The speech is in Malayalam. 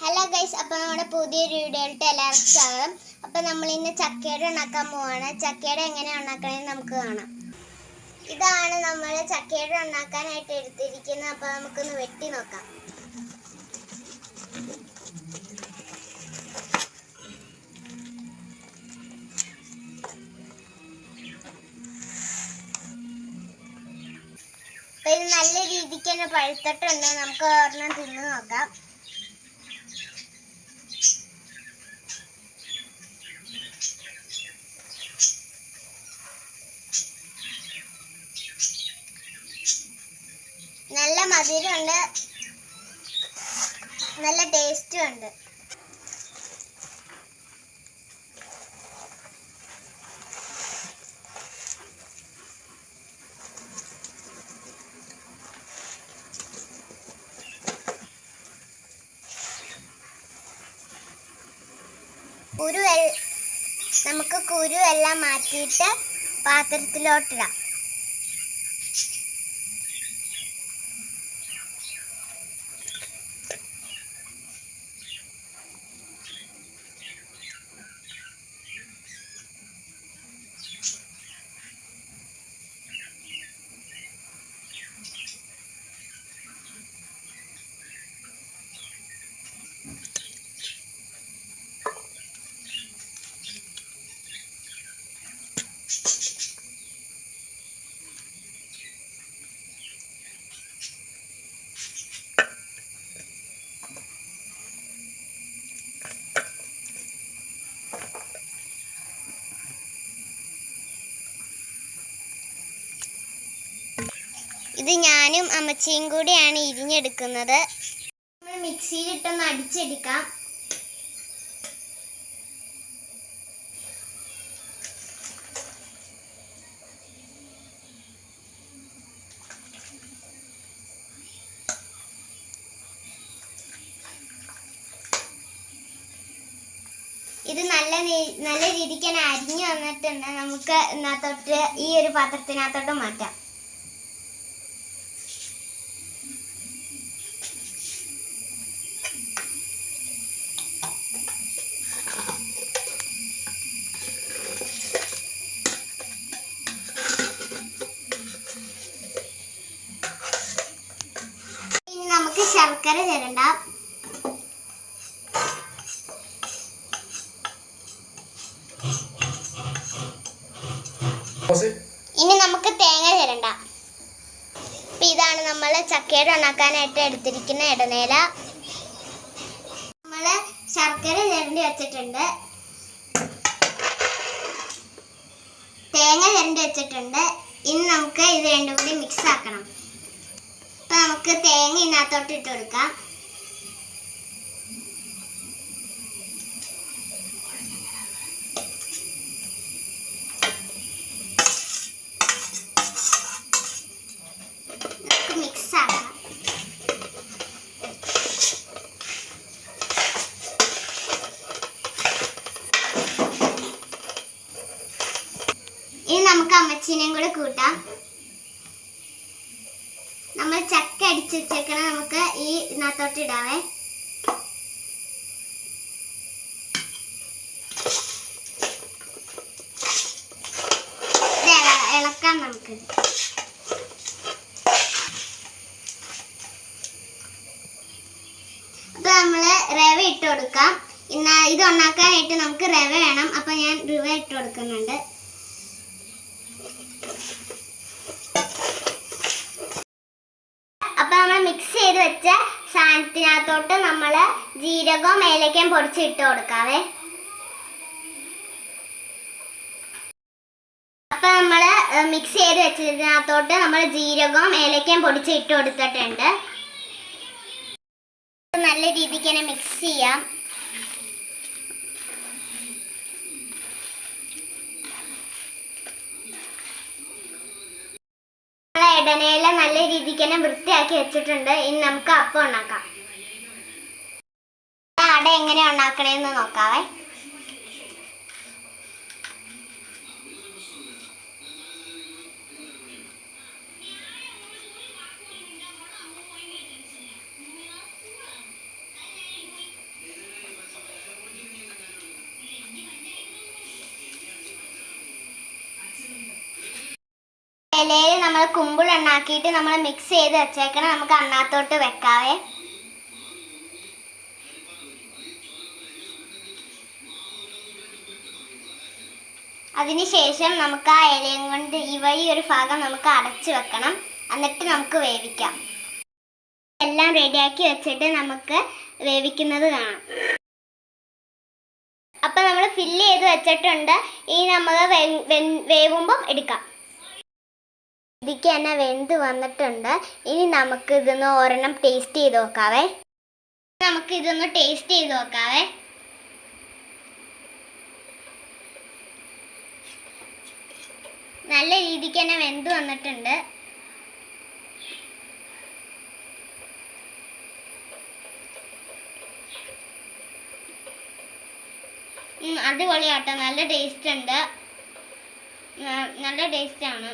ഹലോ ഗൈസ് അപ്പോൾ നമ്മുടെ പുതിയൊരു വീഡിയോയിലോട്ട് എല്ലാവർക്കും സ്വാഗതം. അപ്പോൾ നമ്മൾ ഇന്ന് ചക്കയുടെ ഉണ്ടാക്കാൻ പോവാണ്. ചക്കയുടെ എങ്ങനെ ഉണ്ടാക്കണമെന്ന് നമുക്ക് കാണാം. ഇതാണ് നമ്മൾ ചക്കയുടെ ഉണ്ടാക്കാനായിട്ട് എടുത്തിരിക്കുന്നത്. അപ്പോൾ നമുക്കൊന്ന് വെട്ടി നോക്കാം. അപ്പോൾ ഇത് നല്ല രീതിക്ക് തന്നെ പഴുത്തിട്ടുണ്ട്. നമുക്ക് ഒരെണ്ണം തിന്ന് നോക്കാം. ടേസ്റ്റും ഉണ്ട് കുരു നമുക്ക് കുരു എല്ലാം മാറ്റിയിട്ട് പാത്രത്തിലോട്ടിടാം. ഇത് ഞാനും അമ്മച്ചിയും കൂടിയാണ് ഇരിഞ്ഞെടുക്കുന്നത്. നമ്മൾ മിക്സിയിലിട്ടൊന്ന് അടിച്ചെടുക്കാം. ഇത് നല്ല നല്ല രീതിക്ക് തന്നെ അരിഞ്ഞു വന്നിട്ടുണ്ട്. നമുക്ക് ഇതിനകത്തോട്ട് ഈ ഒരു പാത്രത്തിനകത്തോട്ട് മാറ്റാം ഇനി നമുക്ക് ശർക്കര തരണ്ട. ഇനി നമുക്ക് തേങ്ങ തരണ്ട. അപ്പൊ ഇതാണ് നമ്മൾ ചക്കയുടെ ഉണ്ടാക്കാനായിട്ട് എടുത്തിരിക്കുന്ന ഇടനേല. നമ്മൾ ശർക്കര ചിരണ്ടി വെച്ചിട്ടുണ്ട്. തേങ്ങ ചിരണ്ടി വെച്ചിട്ടുണ്ട്. ഇനി നമുക്ക് ഇത് രണ്ടും കൂടി മിക്സ് ആക്കണം. നമുക്ക് തേങ്ങ ഇതിനകത്തോട്ട് ഇട്ട് കൊടുക്കാം. ഇനി നമുക്ക് അമ്മച്ചീനെയും കൂടെ കൂട്ടാം നമ്മൾ വെച്ചേക്കണ നമുക്ക് ഈ ഇതിനകത്തോട്ട് ഇടാവേ. ഇളക്കാം നമുക്ക്. അപ്പൊ നമ്മൾ റവ ഇട്ട് കൊടുക്കാം. ഇത് ഉണ്ടാക്കാനായിട്ട് നമുക്ക് റവ വേണം. അപ്പൊ ഞാൻ റവ ഇട്ട് കൊടുക്കുന്നുണ്ട് അപ്പൊ നമ്മൾ മിക്സ് ചെയ്ത് വെച്ച സാധനത്തിനകത്തോട്ട് നമ്മൾ ജീരകവും ഏലക്കയും പൊടിച്ചിട്ട് കൊടുക്കാവേ. അപ്പം നമ്മൾ മിക്സ് ചെയ്ത് വെച്ചതിനകത്തോട്ട് നമ്മൾ ജീരകവും ഏലക്കയും പൊടിച്ച് ഇട്ട് കൊടുത്തിട്ടുണ്ട്. നല്ല രീതിക്ക് തന്നെ മിക്സ് ചെയ്യാം. ഇടനയില നല്ല രീതിക്ക് തന്നെ വൃത്തിയാക്കി വെച്ചിട്ടുണ്ട്. ഇനി നമുക്ക് അപ്പം ഉണ്ടാക്കാം. അട എങ്ങനെ ഉണ്ടാക്കണേന്ന് നോക്കാവേ. ഇലയിൽ നമ്മൾ കുമ്പിളെണ്ണാക്കിയിട്ട് നമ്മൾ മിക്സ് ചെയ്ത് വെച്ചേക്കണം. നമുക്ക് അണ്ണാത്തോട്ട് വെക്കാവേ. അതിനുശേഷം നമുക്ക് ആ ഇലയും കൊണ്ട് ഈ വഴി ഒരു ഭാഗം നമുക്ക് അടച്ചു വെക്കണം. എന്നിട്ട് നമുക്ക് വേവിക്കാം. എല്ലാം റെഡിയാക്കി വെച്ചിട്ട് നമുക്ക് വേവിക്കുന്നത് കാണാം. അപ്പം നമ്മൾ ഫില്ല് ചെയ്ത് വെച്ചിട്ടുണ്ട്. ഇനി നമ്മൾ വേവുമ്പം എടുക്കാം. ഇതിക്ക് തന്നെ വെന്ത് വന്നിട്ടുണ്ട്. ഇനി നമുക്ക് ഇതൊന്ന് ഒരെണ്ണം ടേസ്റ്റ് ചെയ്ത് നോക്കാവേ. നമുക്ക് ഇതൊന്ന് ടേസ്റ്റ് ചെയ്ത് നോക്കാവേ. നല്ല രീതിക്ക് തന്നെ വെന്ത് വന്നിട്ടുണ്ട്. അടിപൊളിയാട്ടോ. നല്ല ടേസ്റ്റ് ഉണ്ട്. നല്ല ടേസ്റ്റ് ആണ്.